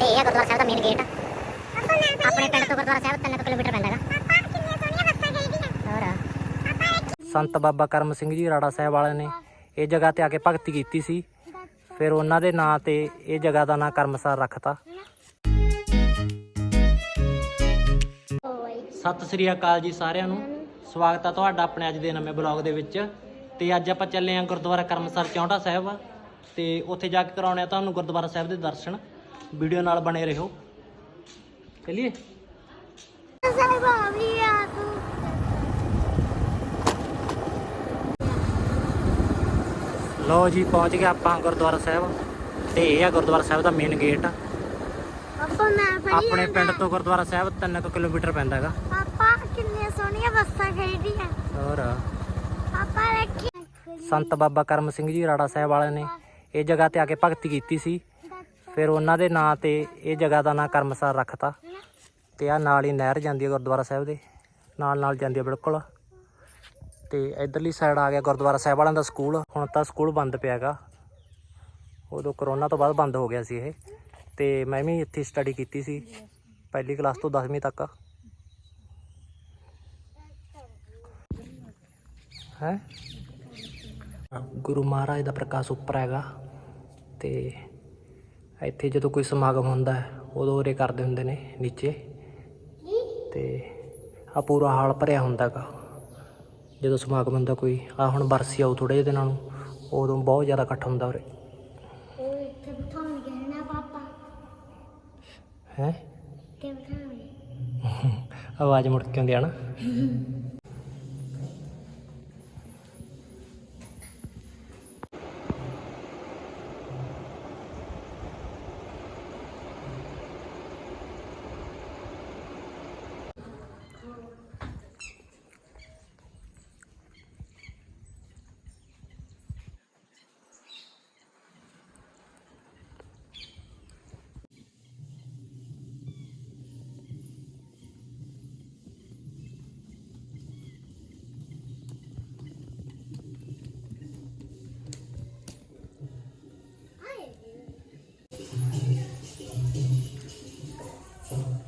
ਤੇ ਇਹ ਆ ਗੁਰਦੁਆਰਾ ਸਾਹਿਬ ਦਾ ਮੇਨ ਗੇਟ ਆਪਣੇ ਪਿੰਡ ਤੋਂ ਗੁਰਦੁਆਰਾ ਸਾਹਿਬ 3 ਕਿਲੋਮੀਟਰ ਪੈਂਦਾ ਹੈਗਾ। ਹੋਰ? ਸੰਤ ਬਾਬਾ ਕਰਮ ਸਿੰਘ ਜੀ ਰਾੜਾ ਸਾਹਿਬ ਵਾਲਿਆਂ ਨੇ ਇਹ ਜਗ੍ਹਾ ਤੇ ਆ ਕੇ ਭਗਤੀ ਕੀਤੀ ਸੀ। ਫਿਰ ਉਹਨਾਂ ਦੇ ਨਾਂ ਤੇ ਇਹ ਜਗ੍ਹਾ ਦਾ ਨਾਂ ਕਰਮਸਰ ਰੱਖਤਾ। ਸਤਿ ਸ੍ਰੀ ਅਕਾਲ ਜੀ ਸਾਰਿਆਂ ਨੂੰ। ਸਵਾਗਤ ਹੈ ਤੁਹਾਡਾ ਆਪਣੇ ਅੱਜ ਦੇ ਨਵੇਂ ਬਲੌਗ ਦੇ ਵਿੱਚ। ਤੇ ਅੱਜ ਆਪਾਂ ਚੱਲੇ ਆਂ ਗੁਰਦੁਆਰਾ ਕਰਮਸਰ ਚੌਂਟਾ ਸਾਹਿਬ। ਤੇ ਉੱਥੇ ਜਾ ਕੇ ਕਰਾਉਣੇ ਆ ਤੁਹਾਨੂੰ ਗੁਰਦੁਆਰਾ ਸਾਹਿਬ ਦੇ ਦਰਸ਼ਨ। ਵੀਡੀਓ ਨਾਲ ਬਣੇ ਰਹੋ। ਚਲਿਏ। ਲੋ ਜੀ ਪਹੁੰਚ ਗਏ ਆਪਾਂ ਗੁਰਦੁਆਰਾ ਸਾਹਿਬ। ਤੇ ਇਹ ਆ ਗੁਰਦੁਆਰਾ ਸਾਹਿਬ ਦਾ ਮੇਨ ਗੇਟ ਆਪਣੇ ਪਿੰਡ ਤੋਂ ਗੁਰਦੁਆਰਾ ਸਾਹਿਬ 3 ਕਿਲੋਮੀਟਰ ਪੈਂਦਾ ਹੈਗਾ। ਪਾਪਾ ਕਿੰਨੀਆਂ ਸੋਹਣੀਆਂ ਬੱਸਾਂ ਖਰੀਦੀਆਂ ਹੋਰ। ਪਾਪਾ ਰੱਖੀ ਸੰਤ ਬਾਬਾ ਕਰਮ ਸਿੰਘ ਜੀ ਰਾੜਾ ਸਾਹਿਬ ਵਾਲਿਆਂ ਨੇ ਇਹ ਜਗ੍ਹਾ ਤੇ ਆ ਕੇ ਭਗਤੀ ਕੀਤੀ ਸੀ। ਫਿਰ ਉਹਨਾਂ ਦੇ ਨਾਂ ਤੇ ਇਹ ਜਗ੍ਹਾ ਦਾ ਨਾਂ ਕਰਮਸਰ ਰੱਖਤਾ ਤੇ ਆ ਨਾਲ ਹੀ ਨਹਿਰ ਜਾਂਦੀ ਹੈ ਗੁਰਦੁਆਰਾ ਸਾਹਿਬ ਦੇ, ਨਾਲ ਨਾਲ ਜਾਂਦੀ ਹੈ ਬਿਲਕੁਲ। ਤੇ ਇਧਰਲੀ ਸਾਈਡ ਆ ਗਿਆ ਗੁਰਦੁਆਰਾ ਸਾਹਿਬ ਵਾਲਿਆਂ ਦਾ ਸਕੂਲ ਹੁਣ ਤਾਂ ਸਕੂਲ ਬੰਦ ਪਿਆਗਾ। ਉਦੋਂ ਕਰੋਨਾ ਤੋਂ ਬਾਅਦ ਬੰਦ ਹੋ ਗਿਆ ਸੀ ਇਹ। ਤੇ ਮੈਂ ਵੀ ਇੱਥੇ ਸਟੱਡੀ ਕੀਤੀ ਸੀ, ਪਹਿਲੀ ਕਲਾਸ ਤੋਂ 10ਵੀਂ ਤੱਕ। ਹੈ? ਗੁਰੂ ਮਹਾਰਾਜ ਦਾ ਪ੍ਰਕਾਸ਼ ਉੱਪਰ ਹੈਗਾ। ਤੇ ਇੱਥੇ ਜਦੋਂ ਕੋਈ ਸਮਾਗਮ ਹੁੰਦਾ ਹੈ ਉਦੋਂ ਉਰੇ ਕਰਦੇ ਹੁੰਦੇ ਨੇ ਨੀਚੇ। ਤੇ ਆ ਪੂਰਾ ਹਾਲ ਭਰਿਆ ਹੁੰਦਾਗਾ ਜਦੋਂ ਸਮਾਗਮ ਹੁੰਦਾ ਕੋਈ ਆ ਹੁਣ ਬਰਸੀ ਆਉ ਥੋੜੇ ਜਿਹੇ ਦਿਨਾਂ ਨੂੰ ਉਦੋਂ ਬਹੁਤ ਜ਼ਿਆਦਾ ਇਕੱਠ ਹੁੰਦਾ ਉਰੇ। ਹੈ? ਆਵਾਜ਼ ਮੁੜ ਕੇ ਆਉਂਦੀ ਆ ਨਾ।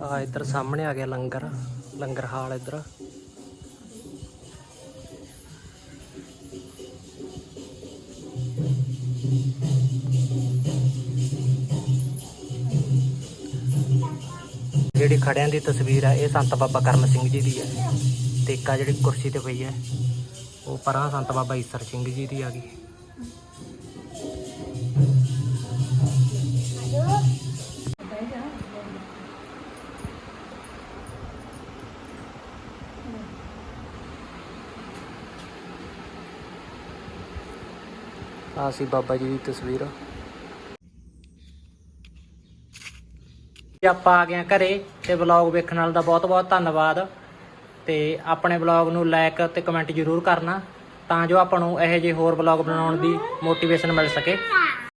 ਆ ਇੱਧਰ ਸਾਹਮਣੇ ਆ ਗਿਆ ਲੰਗਰ ਲੰਗਰ ਹਾਲ ਇੱਧਰ। ਜਿਹੜੀ ਖੜਿਆਂ ਦੀ ਤਸਵੀਰ ਹੈ ਇਹ ਸੰਤ ਬਾਬਾ ਕਰਮ ਸਿੰਘ ਜੀ ਦੀ ਹੈ ਤੇ ਇੱਕ ਆ ਜਿਹੜੀ ਕੁਰਸੀ ਤੇ ਪਈ ਹੈ ਉਹ ਪਰਾਂ ਸੰਤ ਬਾਬਾ ਈਸਰ ਸਿੰਘ ਜੀ ਦੀ ਆ ਗਈ। ਆ ਸੀ ਬਾਬਾ ਜੀ ਦੀ ਤਸਵੀਰ। ਜੇ ਆਪਾਂ ਆ ਗਏ ਹਾਂ ਘਰੇ ਤੇ ਵਲੌਗ ਵੇਖਣ ਵਾਲ ਦਾ ਬਹੁਤ ਬਹੁਤ ਧੰਨਵਾਦ। ਤੇ ਆਪਣੇ ਵਲੌਗ ਨੂੰ ਲਾਈਕ ਤੇ ਕਮੈਂਟ ਜ਼ਰੂਰ ਕਰਨਾ ਤਾਂ ਜੋ ਆਪਾਂ ਨੂੰ ਇਹੋ ਜਿਹੇ ਹੋਰ ਵਲੌਗ ਬਣਾਉਣ ਦੀ ਮੋਟੀਵੇਸ਼ਨ ਮਿਲ ਸਕੇ।